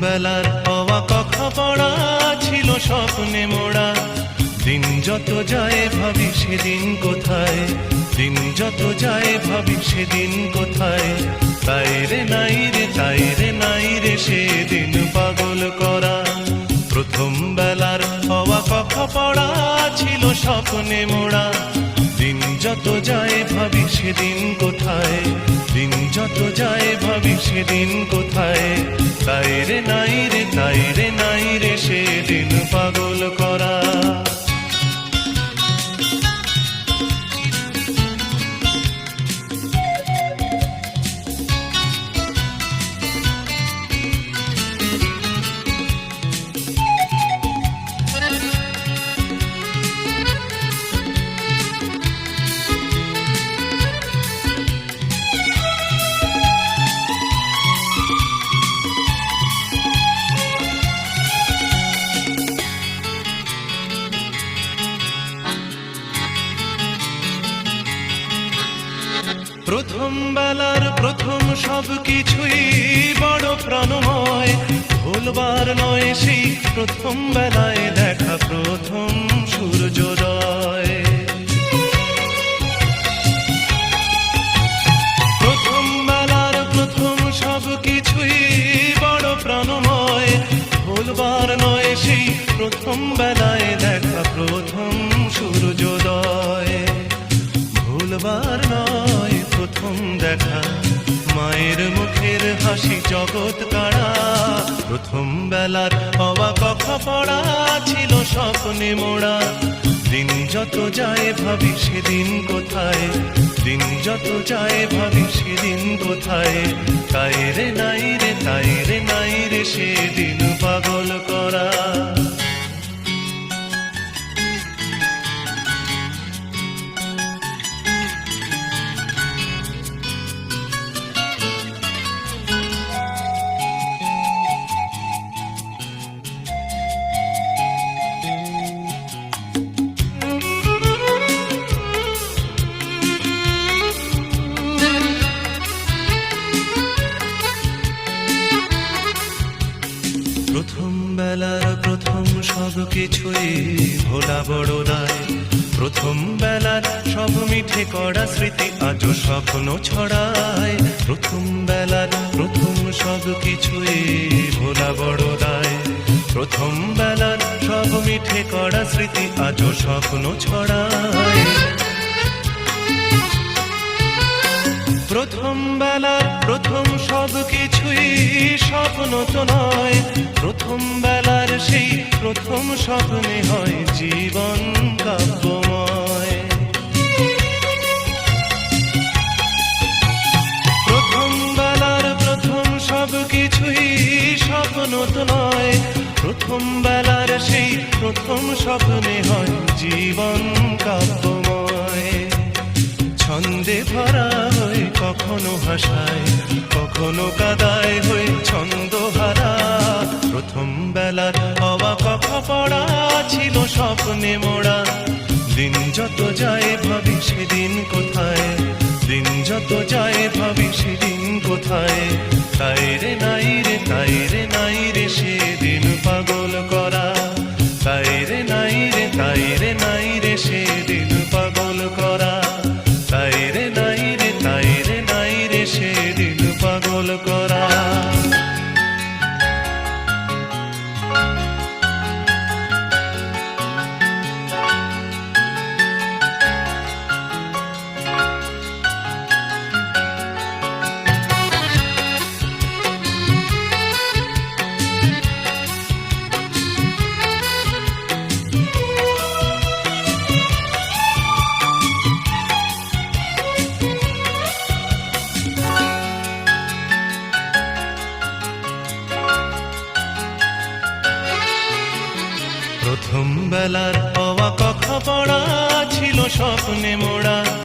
বেলার হওয়া কথা পড়া ছিল স্বপ্নে মোড়া। দিন যত যায় ভাবি সেদিন কোথায়? দিন যত যায় ভাবি সেদিন কোথায়? তাই রে নাই রে, তাই রে নাই রে, সেদিন পাগল করা। প্রথম বেলার হওয়া কথা পড়া ছিল স্বপ্নে মোড়া। দিন যত যায় ভাবি সেদিন কোথায়? দিন যত যায় ভাবি সেদিন কোথায়? তাই রে নাই রে, তাই রে নাই রে, সেদিন পাগল প্রথম বেলার প্রথম সব কিছুই বড় প্রাণময়। ভুলবার নয় সেই প্রথম বেলায় দেখা প্রথম সূর্যোদয়। প্রথম বেলার প্রথম সব কিছুই বড় প্রাণময়। ভুলবার নয় সেই প্রথম বেলায় দেখা প্রথম সূর্যোদয়। ভুলবার নয় প্রথম দেখা। মায়ের মুখের হাসি জগৎ কাড়া। প্রথম বেলার হওয়া কথা পড়া ছিল স্বপ্নে মোড়া। দিন যত যায় ভাবি সেদিন কোথায়? দিন যত যায় ভাবি সেদিন কোথায়? তাই রে নাই রে, তাই রে নাই রে, সেদিন পাগল করা। প্রথম বেলার প্রথম সব কিছুই ভোলা বড় দায়। প্রথম বেলার সব মিঠে করা স্মৃতি আজও স্বপ্ন ছড়ায়। প্রথম বেলার প্রথম সব কিছুই ভোলা বড় দায়। প্রথম বেলার সব মিঠে করা স্মৃতি আজও স্বপ্ন ছড়ায়। নয়। প্রথম বেলার সেই প্রথম স্বপ্নে হয় জীবন কাব্যময়। প্রথম বেলার প্রথম সব কিছুই স্বপ্ন তো নয়। প্রথম বেলার সেই প্রথম স্বপ্নে হয় জীবন কাব্যময়। ছন্দে ভরা হয়ে, কখনো হাসায়, কখনো কাদায় হয়ে ছন্দ বেলার হওয়া কথা পড়া ছিল স্বপ্নে মোড়া। দিন যত যায় ভাবি সেদিন কোথায়? দিন যত যায় ভাবি সেদিন কোথায়? তাই রে, নাই রে, তাই রে বেলার হওয়া কথা পড়া ছিল স্বপ্নে মোড়া।